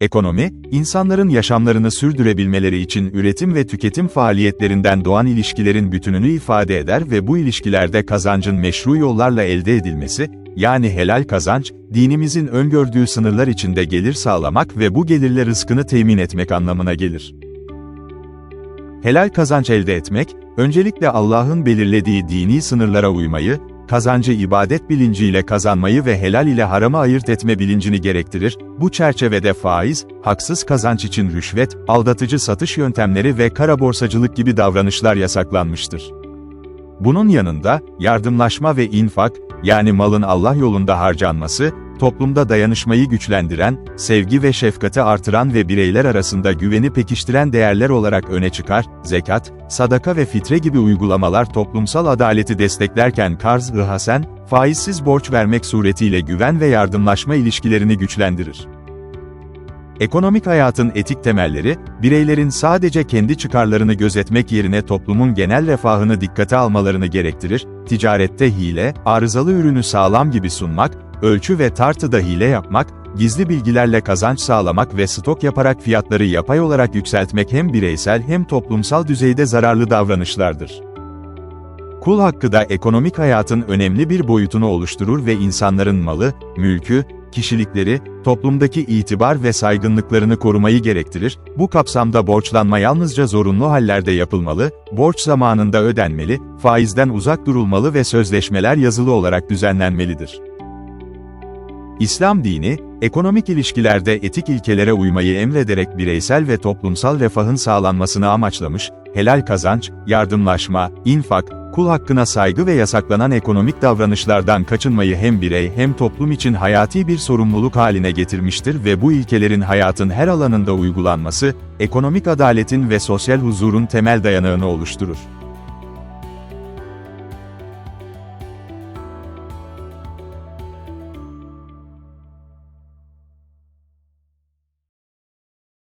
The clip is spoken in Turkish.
Ekonomi, insanların yaşamlarını sürdürebilmeleri için üretim ve tüketim faaliyetlerinden doğan ilişkilerin bütününü ifade eder ve bu ilişkilerde kazancın meşru yollarla elde edilmesi, yani helal kazanç, dinimizin öngördüğü sınırlar içinde gelir sağlamak ve bu gelirle rızkını temin etmek anlamına gelir. Helal kazanç elde etmek, öncelikle Allah'ın belirlediği dini sınırlara uymayı, kazancı ibadet bilinciyle kazanmayı ve helal ile haramı ayırt etme bilincini gerektirir. Bu çerçevede faiz, haksız kazanç için rüşvet, aldatıcı satış yöntemleri ve kara borsacılık gibi davranışlar yasaklanmıştır. Bunun yanında, yardımlaşma ve infak, yani malın Allah yolunda harcanması, toplumda dayanışmayı güçlendiren, sevgi ve şefkati artıran ve bireyler arasında güveni pekiştiren değerler olarak öne çıkar, zekat, sadaka ve fitre gibi uygulamalar toplumsal adaleti desteklerken karz-ı hasen, faizsiz borç vermek suretiyle güven ve yardımlaşma ilişkilerini güçlendirir. Ekonomik hayatın etik temelleri, bireylerin sadece kendi çıkarlarını gözetmek yerine toplumun genel refahını dikkate almalarını gerektirir, ticarette hile, arızalı ürünü sağlam gibi sunmak, ölçü ve tartıda hile yapmak, gizli bilgilerle kazanç sağlamak ve stok yaparak fiyatları yapay olarak yükseltmek hem bireysel hem toplumsal düzeyde zararlı davranışlardır. Kul hakkı da ekonomik hayatın önemli bir boyutunu oluşturur ve insanların malı, mülkü, kişilikleri, toplumdaki itibar ve saygınlıklarını korumayı gerektirir. Bu kapsamda borçlanma yalnızca zorunlu hallerde yapılmalı, borç zamanında ödenmeli, faizden uzak durulmalı ve sözleşmeler yazılı olarak düzenlenmelidir. İslam dini, ekonomik ilişkilerde etik ilkelere uymayı emrederek bireysel ve toplumsal refahın sağlanmasını amaçlamış, helal kazanç, yardımlaşma, infak, kul hakkına saygı ve yasaklanan ekonomik davranışlardan kaçınmayı hem birey hem toplum için hayati bir sorumluluk haline getirmiştir ve bu ilkelerin hayatın her alanında uygulanması, ekonomik adaletin ve sosyal huzurun temel dayanağını oluşturur.